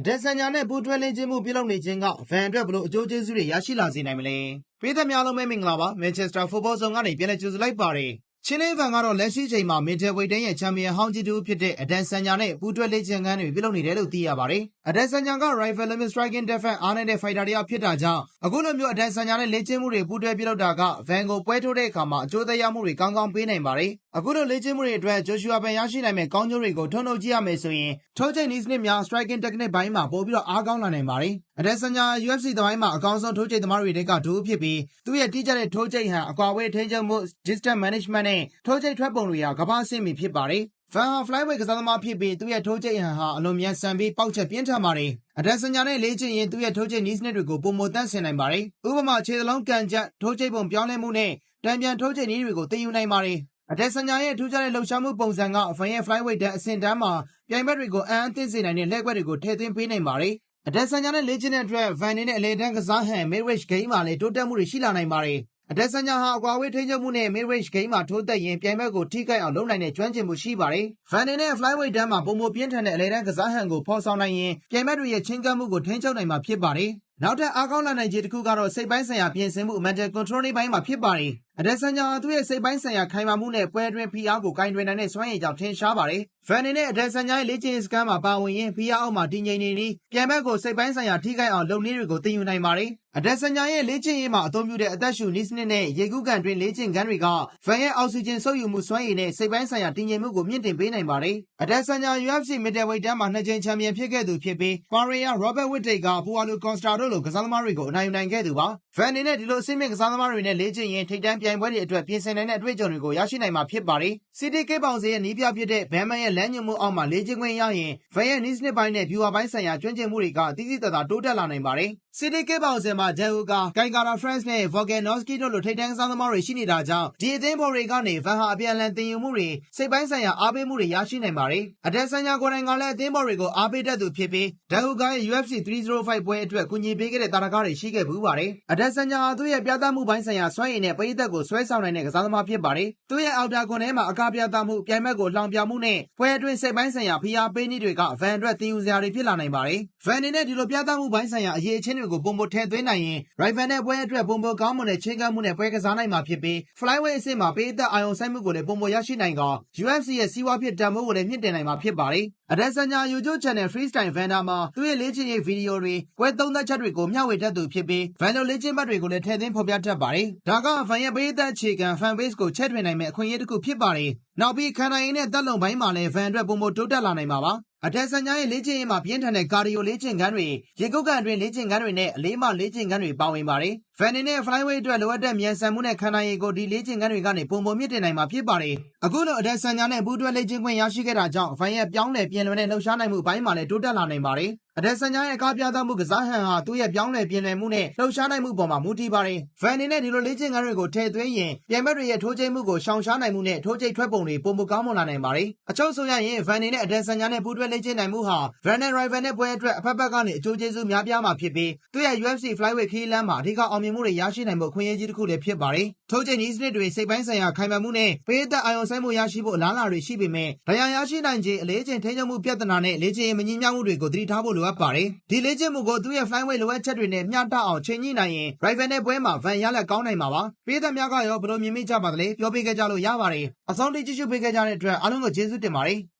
အတက်ဆန်ညာနဲ့ပူးတွဲလင်းချင်းမှုပြုလုပ်နေခြင်းကဗန်အတွက်ဘလို့အကျိုးကျေးဇူးတွေရရှိလာစေနိုင်မလဲပေးသက်များလုံးပဲမင်္ဂလာပါမန်ချက်စတာဖုတ်ဘောဆောင်ကနေပြန်လည်ကြိုဆိုလိုက်ပါတယ်ချင်းလေးဗန်ကတော့လက်ရှိချိန်မှာမင်တယ်ဝိတ်တန်းရဲ့ချန်ပီယံဟောင်းကြီးတူဖြစ်တဲ့အဒန်ဆန်ညာနဲ့ပူးတွဲလေးချင်ကန်းတွေပြုလုပ်နေတယ်လို့သိရပါတယ်။ အဒန်ဆန်ညာက Rifle Limit Striking Defense အားနေတဲ့ fighter တယောက်ဖြစ်တာကြောင့်အခုလိုမျိုးအဒန်ဆန်ညာနဲ့လေ့ကျင့်မှုတွေပူးတွဲပြုလုပ်တာကဗန်ကိုပွဲထိုးတဲ့အခါမှာအကျိုးသက်ရောက်မှုတွေကောင်းကောင်းပေးနိုင်ပါတယ်။အခုလိုလေ့ကျင့်မှုတွေအတွက်ဂျိုရှူအာပန်ရရှိနိုင်မဲ့ကောင်းကျိုးတွေကိုထုံထုတ်ကြည့်ရမယ်ဆိုရင်ထိုးချိန်နည်းစနစ်များ striking technique ဘိုင်းမှာပို့ပြီးတော့အားကောင်းလာနိုင်ပါတယ်။အဒန်ဆန်ညာ UFC သမိုင်းမှာအကောင်းဆုံးထိုးချိန်သမားတွေထဲကဒူးဖြစ်ပြီးသူ့ရဲ့တိကျတဲ့ထိုးချိန်ဟန်အကွာဝေးထိန်းချုပ်မှု distance management နဲ့ထိုးချိန်ထွက်ပုံတွေဟာကမ္ဘာ့အဆင့်မီဖြစ်ပါတယ်။ ဖန်ဟာ flyweight ကစားသမားဖြစ်ပြီး သူ့ရဲ့ ထိုးချိန်ဟန်ဟာ အလွန်မြန်ဆန်ပြီး ပေါက်ချက်ပြင်းထန်ပါတယ်။အဒန်ဆန်ညာနဲ့ လေ့ကျင့်ရင်သူ့ရဲ့ ထိုးချိန်နည်းစနစ်တွေကိုပုံမတန့်ဆင်နိုင်ပါတယ်။ဥပမာ ခြေသလုံးကန်ချက်ထိုးချိန်ပုံပြောင်းလဲမှုနဲ့တံပြန်ထိုးချိန်နည်းတွေကို သင်ယူနိုင်ပါတယ်။အဒန်ဆန်ညာရဲ့ ထူးခြားတဲ့ လှုပ်ရှားမှုပုံစံက ဖန်ရဲ့ flyweight တန်းအဆင့်တန်းမှာ ပြိုင်ဘက်တွေကို အံ့အသင့်စေနိုင်တဲ့လက်ကွက်တွေကို ထည့်သွင်းပေးနိုင်ပါတယ်။အဒန်ဆန်ညာနဲ့ လေ့ကျင့်တဲ့အတွက်ဗန်နေနဲ့ အလေတန်းကစားဟန် midrange game မှာလည်း တိုးတက်မှုတွေ ရှိလာနိုင်ပါတယ်။ အဒက်ဆန်ညာဟာအကွာဝေးထိန်းချုပ်မှုနဲ့ mid-range game မှာထိုးသက်ရင် ပြိုင်ဘက်ကို ထိခိုက်အောင်လုပ်နိုင်တဲ့ ကျွမ်းကျင်မှုရှိပါတယ်။ဗန်နေနဲ့ flyweight တန်းမှာပုံမပြင်းထန်တဲ့ အလေတန်းကစားဟန်ကို ဖော်ဆောင်နိုင်ရင် ပြိုင်ဘက်တွေရဲ့ ချင်းကပ်မှုကို ထိန်းချုပ်နိုင်မှာဖြစ်ပါတယ်။နောက်ထပ် အားကောင်းလာနိုင်ခြေတစ်ခုကတော့ စိတ်ပိုင်းဆိုင်ရာ ပြင်ဆင်မှု mental control တွေပိုင်းမှာ ဖြစ်ပါတယ်။အဒက်ဆန်ညာဟာ သူ့ရဲ့ စိတ်ပိုင်းဆိုင်ရာ ခိုင်မာမှုနဲ့ ပွဲတွင်ဖိအားကိုကင်တွင်နိုင်တဲ့ စွမ်းရည်ကြောင့် ထင်ရှားပါတယ်။ ဗန်နေနဲ့အဒက်ဆန်ညာရဲ့လေ့ကျင့်ရေးစခန်းမှာပါဝင်ရင်ဖိအားအောက်မှာတည်ငြိမ်နေပြီးပြိုင်ဘက်ကိုစိတ်ပိုင်းဆိုင်ရာထိခိုက်အောင်လုပ်နည်းတွေကိုသင်ယူနိုင်ပါတယ်။အဒက်ဆန်ညာရဲ့လေ့ကျင့်ရေးမှာအသုံးပြုတဲ့အသက်ရှူနည်းစနစ်နဲ့ရေကူးကန်တွင်လေ့ကျင့်ခန်းတွေကဗန်ရဲ့အောက်ဆီဂျင်စုပ်ယူမှုစွမ်းရည်နဲ့စိတ်ပိုင်းဆိုင်ရာတည်ငြိမ်မှုကိုမြင့်တင်ပေးနိုင်ပါတယ်။အဒက်ဆန်ညာ UFC middleweight တန်းမှာနှစ်ကြိမ်ချန်ပီယံဖြစ်ခဲ့သူဖြစ်ပြီးပါရီယာ Robert Whittaker ကပူဝါလိုကွန်စတာတို့လိုကစားသမားတွေကိုအနိုင်ယူနိုင်ခဲ့သူပါ။ဗန်အနေနဲ့ဒီလိုအဆင့်မြင့်ကစားသမားတွေနဲ့လေ့ကျင့်ရင်ထိပ်တန်းပြိုင်ပွဲတွေအတွက်ပြင်ဆင်နိုင်တဲ့အတွေ့အကြုံတွေကိုရရှိနိုင်မှာဖြစ်ပါတယ်။ CDK ပေါင်စရဲ့နီးပြဖြစ်တဲ့ဘန်မန်ရဲ့လမ်းညွှန်မှုအောက်မှာ လေ့ကျင့်ခွင့်ရရင်ဗန်ရဲ့နီးစနစ်ပိုင်းနဲ့ viewer ပိုင်းဆိုင်ရာ ကျွမ်းကျင်မှုတွေကအသီးသီးသက်သာ တိုးတက်လာနိုင်ပါတယ်။ CDK ပေါင်စမှာဒန်ဟူကာဂိုင်ကာရာဖရန့်စ်နဲ့ Volkanovski တို့လိုထိပ်တန်းကစားသမားတွေရှိနေတာကြောင့်ဒီအသင်းပေါ်တွေကနေဗန်ဟာအပြန်အလှန်သင်ယူမှုတွေစိတ်ပိုင်းဆိုင်ရာအားပေးမှုတွေရရှိနိုင်ပါတယ်။အဒက်ဆန်ညာကိုယ်တိုင်ကလည်းအသင်းပေါ်တွေကိုအားပေးတတ်သူဖြစ်ပြီးဒန်ဟူကာရဲ့ UFC 305ပွဲအတွက်ကူညီပေးခဲ့တဲ့တာရကတွေရှိခဲ့ဘူးပါတယ်။အဒက်ဆန်ညာဟာသူ့ရဲ့ပြသမှုပိုင်းဆိုင်ရာစွမ်းရည်နဲ့ပရိသတ်ကိုဆွဲဆောင်နိုင်တဲ့ကစားသမားဖြစ်ပါတယ်။သူ့ရဲ့အောက်တာကွန်ထဲမှာအကားပြသမှုပြိုင်ဘက်ကိုလှောင်ပြောင်မှုနဲ့ပွဲအတွင်းစိတ်ပိုင်းဆိုင်ရာဖိအားပေးနည်းတွေကဗန်အတွက်သင်ယူစရာတွေဖြစ်လာနိုင်ပါတယ်။ဗန်အနေနဲ့ဒီလိုပြသမှုပိုင်းဆိုင်ရာအရေးအချင်းတွေကိုပုံမထည့်သွင်းနိုင်ရင် ရိုင်ဖန်နဲ့ပွဲအတွက်ပုံမကောင်းမွန်တဲ့ ချင်းကပ်မှုနဲ့ ပွဲကစားနိုင်မှာဖြစ်ပြီး flyweight အဆင့်မှာပေးသက်အာရုံစိုက်မှုကိုလည်းပုံမရရှိနိုင်ကောင် UFC ရဲ့ စီးပွားဖြစ်တန်ဖိုးကိုလည်း မြင့်တင်နိုင်မှာ ဖြစ်ပါတယ်။အဒက်ဆန်ညာ YouTube channel Freestyle Vanda မှာ သူ့ရဲ့ လေ့ကျင့်ရေးဗီဒီယိုတွေ ပွဲသုံးသက်ချက်တွေကို မျှဝေတတ်သူဖြစ်ပြီး Vanda လေ့ကျင့်မှတ်တွေကိုလည်း ထည့်သွင်းဖော်ပြတတ်ပါတယ်။ဒါကဗန်ရဲ့ပေးသက်အခြေခံ fan base ကို ချဲ့ထွင်နိုင်မဲ့အခွင့်အရေးတစ်ခု ဖြစ်ပါတယ်။ နောက်ပြီးခန္ဓာရည်နဲ့တက်လုံပိုင်းမှာလည်းဗန်အတွက်ပုံမတိုးတက်လာနိုင်မှာပါ။အထက်ဆန်ညာရဲ့ လေ့ကျင့်ရေးမှာ ပြင်းထန်တဲ့ ကာဒီယို လေ့ကျင့်ခန်းတွေ ရေကုတ်ကန်အတွင်း လေ့ကျင့်ခန်းတွေနဲ့ အလေးမ လေ့ကျင့်ခန်းတွေ ပါဝင်ပါတယ်။ ဗန်နေနဲ့ flyweight အတွက် လိုအပ်တဲ့ မြန်ဆန်မှုနဲ့ခန္ဓာရည်ကို ဒီလေ့ကျင့်ခန်းတွေကနေပုံပုံမြင့်တင်နိုင်မှာ ဖြစ်ပါတယ်။အခုလိုအထက်ဆန်ညာနဲ့ ပူးတွဲလေ့ကျင့်ခွင့် ရရှိခဲ့တာကြောင့်ဗန်ရဲ့ ပြောင်းလဲပြင်လွင်တဲ့ လှုပ်ရှားနိုင်မှုဘိုင်းမှာလည်း တိုးတက်လာနိုင်ပါတယ်။အထက်ဆန်ညာရဲ့ အကားပြသမှုကစားဟန်ဟာ သူ့ရဲ့ ပြောင်းလဲပြင်လွင်မှုနဲ့ လှုပ်ရှားနိုင်မှုပေါ်မှာ မူတည်ပါတယ်။ဗန်နေနဲ့ ဒီလိုလေ့ကျင့်ခန်းတွေကို ထည့်သွင်းရင် ပြိုင်ဘက်တွေရဲ့ ထိုးချိန်မှုကို ရှောင်ရှားနိုင်မှုနဲ့ ထိုးချိန်ထွက်ပုံတွေပုံမကောင်းမွန်လာနိုင်ပါတယ်။အချုပ်ဆိုရရင်ဗန်နေနဲ့အထက်ဆန်ညာနဲ့ ပူးတွဲလေ့ကျင့်နိုင်မှုဟာ Van and Rival နဲ့ပွဲအတွက်အဖက်ဖက်ကနေ အကျိုးကျေးဇူး များပြားမှာဖြစ်ပြီး သူ့ရဲ့ UFC flyweight ခီးလမ်းမှာ အဓိက အောင်မြင်မှုတွေရရှိနိုင်ဖို့ အခွင့်အရေးကြီးတစ်ခုလည်း ဖြစ်ပါတယ်။ထိုးချိန်နည်းစနစ်တွေ စိတ်ပိုင်းဆိုင်ရာ ခိုင်မာမှုနဲ့ပေးသက်အာရုံစိုက်မှုရရှိဖို့ အလားအလာတွေရှိပေမဲ့ဒဏ်ရာရရှိနိုင်ခြေ အလေးချိန်ထိန်းချုပ်မှုပြဿနာနဲ့ လေ့ကျင့်ရေး မညီမျှမှုတွေကို သတိထားဖို့ လိုအပ်ပါတယ်။ဒီလေ့ကျင့်မှုကို သူ့ရဲ့ flyweight လိုအပ်ချက်တွေနဲ့ မျှတအောင် ချိန်ညှိနိုင်ရင် Rival နဲ့ပွဲမှာ Van ရလက်ကောင်းနိုင်မှာပါ။ပေးသက်များကရော ဘယ်လိုမြင်မိကြပါသလဲ ပြောပြခဲ့ကြလို့ရပါတယ်။အဆုံးထိ ကြည့်ရှုပေးခဲ့ကြတဲ့အတွက် အားလုံးကို ကျေးဇူးတင်ပါတယ်။